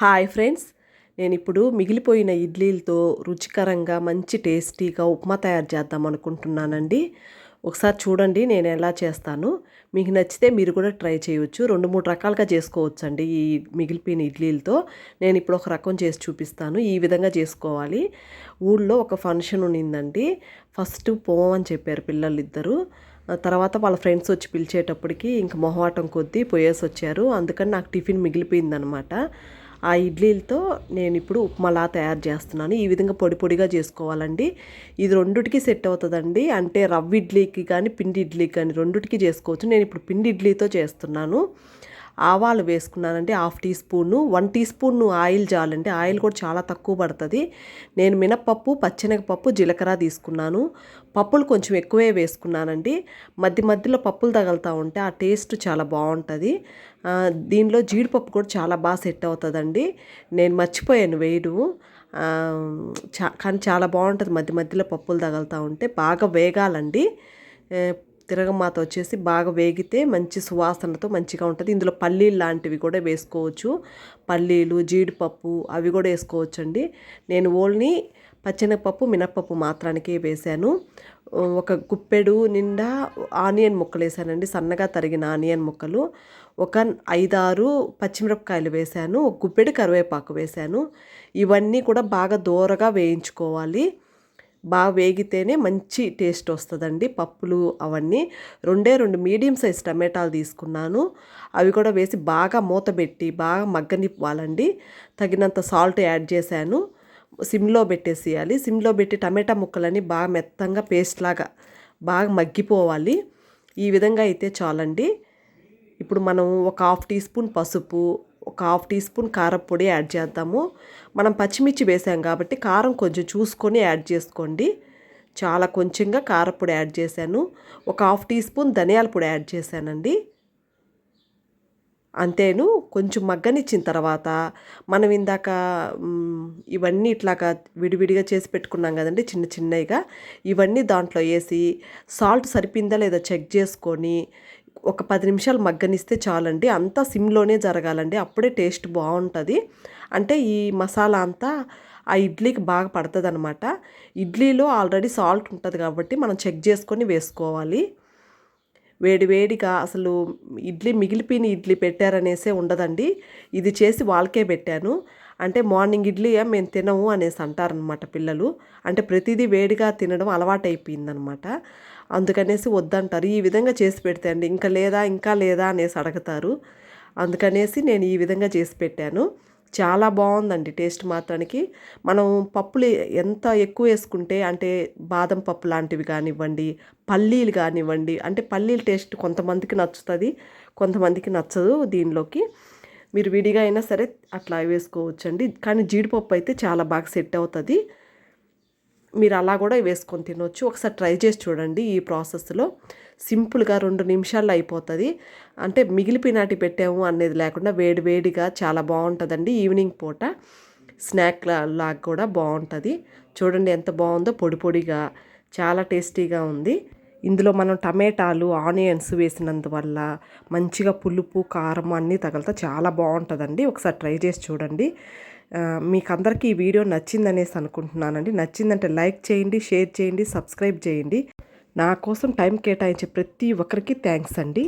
Hi friends నేను ఇప్పుడు మిగిలిపోయిన ఇడ్లీలతో రుచికరంగా మంచి టేస్టీగా ఉప్మా తయారు చేద్దాం అనుకుంటున్నానండి. ఒకసారి చూడండి నేను ఎలా చేస్తాను. మీకు నచ్చితే మీరు కూడా ట్రై చేయవచ్చు రెండు మూడు రకాలుగా చేసుకోవచ్చు అండి ఈ మిగిలిపోయిన ఇడ్లీలతో. నేను ఇప్పుడు ఒక రకం చేసి చూపిస్తాను. ఈ విధంగా చేసుకోవాలి. ఊళ్ళో ఒక ఫంక్షన్ ఉన్నిందండి. ఫస్ట్ పోమని చెప్పారు పిల్లలు ఇద్దరు తర్వాత వాళ్ళ ఫ్రెండ్స్ వచ్చి పిలిచేటప్పటికి ఇంక మొహమాటం కొద్దీ పోయేసి వచ్చారు అందుకని నాకు టిఫిన్ మిగిలిపోయిందనమాట. ఆ ఇడ్లీలతో నేను ఇప్పుడు ఉప్మాలా తయారు చేస్తున్నాను. ఈ విధంగా పొడి పొడిగా చేసుకోవాలండి. ఇది రెండుటికి సెట్ అవుతుందండి. అంటే రవ్వ ఇడ్లీకి కానీ పిండి ఇడ్లీకి కానీ రెండుటికి చేసుకోవచ్చు. నేను ఇప్పుడు పిండి ఇడ్లీతో చేస్తున్నాను. ఆవాలు వేసుకున్నానండి half teaspoon one teaspoon oil చాలండి ఆయిల్ కూడా చాలా తక్కువ పడుతుంది. నేను మినప్పప్పు పచ్చెనగపప్పు జీలకర్ర తీసుకున్నాను. పప్పులు కొంచెం ఎక్కువే వేసుకున్నానండి. మధ్య మధ్యలో పప్పులు తగులుతూ ఉంటే ఆ టేస్ట్ చాలా బాగుంటుంది. దీనిలో జీడిపప్పు కూడా చాలా బాగా సెట్ అవుతుందండి. నేను మర్చిపోయాను వేయడు. చా కానీ చాలా బాగుంటుంది మధ్య మధ్యలో పప్పులు తగులుతూ ఉంటే. బాగా వేగాలండి. తిరగమాత వచ్చేసి బాగా వేగితే మంచి సువాసనతో మంచిగా ఉంటుంది. ఇందులో పల్లీలు లాంటివి కూడా వేసుకోవచ్చు. పల్లీలు జీడిపప్పు అవి కూడా వేసుకోవచ్చు అండి నేను ఓన్లీ పచ్చెనపప్పు మినప్పప్పు మాత్రానికే వేశాను. ఒక గుప్పెడు నిండా ఆనియన్ ముక్కలు వేసానండి సన్నగా తరిగిన ఆనియన్ ముక్కలు. ఒక ఐదారు పచ్చిమిరపకాయలు వేశాను. ఒక గుప్పెడు కరివేపాకు వేశాను. ఇవన్నీ కూడా బాగా దూరగా వేయించుకోవాలి. బాగా వేగితేనే మంచి టేస్ట్ వస్తుందండి. పప్పులు అవన్నీ రెండే రెండు మీడియం సైజ్ టమాటాలు తీసుకున్నాను. అవి కూడా వేసి బాగా మూత పెట్టి బాగా మగ్గనివ్వాలండి. తగినంత సాల్ట్ యాడ్ చేశాను. సిమ్లో పెట్టేసేయాలి. సిమ్లో పెట్టి టమాటా ముక్కలని బాగా మెత్తంగా పేస్ట్ లాగా బాగా మగ్గిపోవాలి. ఈ విధంగా అయితే చాలండి. ఇప్పుడు మనం ఒక హాఫ్ టీ స్పూన్ పసుపు ఒక హాఫ్ టీ స్పూన్ కారపొడి యాడ్ చేద్దాము. మనం పచ్చిమిర్చి వేసాం కాబట్టి కారం కొంచెం చూసుకొని యాడ్ చేసుకోండి. చాలా కొంచెంగా కారపొడి యాడ్ చేశాను. ఒక హాఫ్ టీ స్పూన్ ధనియాల పొడి యాడ్ చేశానండి. అంతేను కొంచెం మగ్గనిచ్చిన తర్వాత మనం ఇందాక ఇవన్నీ ఇట్లాగా విడివిడిగా చేసి పెట్టుకున్నాం కదండి చిన్న చిన్నవిగా ఇవన్నీ దాంట్లో వేసి సాల్ట్ సరిపోయిందా లేదా చెక్ చేసుకొని ఒక పది నిమిషాలు మగ్గనిస్తే చాలండి. అంతా సిమ్లోనే జరగాలండి. అప్పుడే టేస్ట్ బాగుంటుంది. అంటే ఈ మసాలా అంతా ఆ ఇడ్లీకి బాగా పడుతుంది అనమాట ఇడ్లీలో ఆల్రెడీ సాల్ట్ ఉంటుంది కాబట్టి మనం చెక్ చేసుకొని వేసుకోవాలి. వేడివేడిగా అసలు ఇడ్లీ మిగిలిపోయిన ఇడ్లీ పెట్టారనేసే ఉండదండి. ఇది చేసి వాళ్ళకే పెట్టాను. అంటే మార్నింగ్ ఇడ్లీ మేము తినము అనేసి అంటారనమాట పిల్లలు. అంటే ప్రతిదీ వేడిగా తినడం అలవాటైపోయిందనమాట అందుకనేసి వద్దంటారు. ఈ విధంగా చేసి పెడితే అండి ఇంకా లేదా ఇంకా లేదా అనేసి అడుగుతారు. అందుకనేసి నేను ఈ విధంగా చేసి పెట్టాను. చాలా బాగుందండి టేస్ట్ మాత్రానికి. మనం పప్పులు ఎంత ఎక్కువ వేసుకుంటే అంటే బాదం పప్పు లాంటివి కానివ్వండి పల్లీలు కానివ్వండి అంటే పల్లీల టేస్ట్ కొంతమందికి నచ్చుతుంది కొంతమందికి నచ్చదు దీనిలోకి. మీరు విడిగా అయినా సరే అట్లా వేసుకోవచ్చండి. కానీ జీడిపప్పు అయితే చాలా బాగా సెట్ అవుతుంది. మీరు అలా కూడా వేసుకొని తినవచ్చు ఒకసారి ట్రై చేసి చూడండి ఈ ప్రాసెస్లో. సింపుల్గా రెండు నిమిషాల్లో అయిపోతుంది. అంటే మిగిలిపినాటి పెట్టాము అనేది లేకుండా వేడి వేడిగా చాలా బాగుంటుందండి ఈవినింగ్ పూట. స్నాక్ లాగా కూడా బాగుంటుంది. చూడండి ఎంత బాగుందో పొడి పొడిగా చాలా టేస్టీగా ఉంది. ఇందులో మనం టమాటాలు ఆనియన్స్ వేసినందువల్ల మంచిగా పులుపు కారం అన్నీ తగలతా చాలా బాగుంటుందండి. ఒకసారి ట్రై చేసి చూడండి. మీకు అందరికీ ఈ వీడియో నచ్చిందనేసి అనుకుంటున్నానండి. నచ్చిందంటే లైక్ చేయండి షేర్ చేయండి సబ్స్క్రైబ్ చేయండి. నా కోసం టైం కేటాయించే ప్రతి ఒక్కరికి థ్యాంక్స్ అండి.